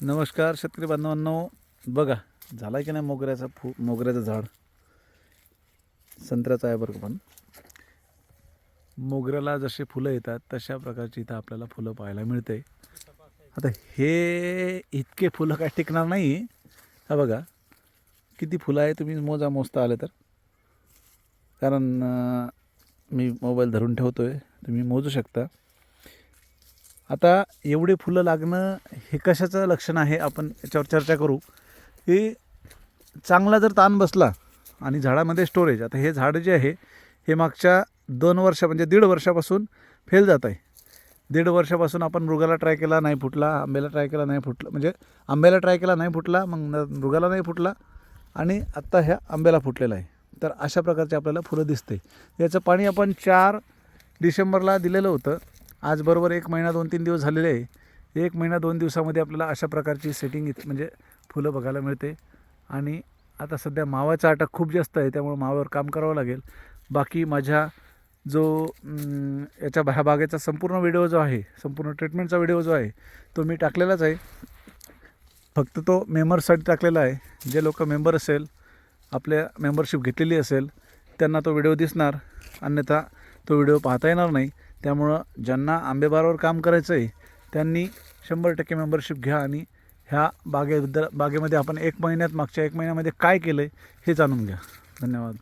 नमस्कार शेतकरी बांधवांनो. बघा झाला की नाही मोगऱ्याचा फू मोगऱ्याचं झाड? संत्र्याचं आहे बरं का पण. मोगऱ्याला जसे फुलं येतात तशा प्रकारची इथं आपल्याला फुलं पाहायला मिळते आता हे इतके फुलं काय टिकणार नाही. हा बघा किती फुलं आहे तुम्ही मोजा मोजता आले तर. कारण मी मोबाईल धरून ठेवतो आहे तुम्ही मोजू शकता. आता एवढे फुलं लागणं हे कशाचं लक्षण आहे? आपण याच्यावर चर्चा करू. की चांगला जर ताण बसला आणि झाडामध्ये स्टोरेज आता हे झाड जे आहे हे मागच्या दोन वर्ष म्हणजे दीड वर्षापासून फेल जात आहे. दीड वर्षापासून आपण मृगाला ट्राय केला नाही फुटला आंब्याला ट्राय केला नाही फुटला म्हणजे आंब्याला ट्राय केला नाही फुटला मग न- मृगाला नाही फुटला आणि आत्ता ह्या आंब्याला फुटलेला आहे. तर अशा प्रकारचे आपल्याला फुलं दिसते. याचं पाणी आपण चार डिसेंबरला दिलेलं होतं. आज बरोबर एक महिना दोन तीन दिवस झालेले आहे. एक महिना दोन दिवसामध्ये आपल्याला अशा प्रकारची सेटिंग इथं म्हणजे फुलं बघायला मिळते. आणि आता सध्या मावाचा अटक खूप जास्त आहे त्यामुळे मावावर काम करावं लागेल. बाकी माझ्या जो याच्या ह्या बागेचा संपूर्ण व्हिडिओ जो आहे संपूर्ण ट्रीटमेंटचा व्हिडिओ जो आहे तो मी टाकलेलाच आहे. फक्त तो मेंबरसाठी टाकलेला आहे. जे लोक मेंबर असेल आपल्या मेंबरशिप घेतलेली असेल त्यांना तो व्हिडिओ दिसणार. अन्यथा तो व्हिडिओ पाहता येणार नाही. त्यामुळं ज्यांना आंबेबारावर काम करायचं आहे त्यांनी शंभर टक्के मेंबरशिप घ्या आणि ह्या बागेबद्दल बागेमध्ये आपण एक महिन्यात मागच्या एक महिन्यामध्ये काय केलं आहे हे जाणून घ्या. धन्यवाद.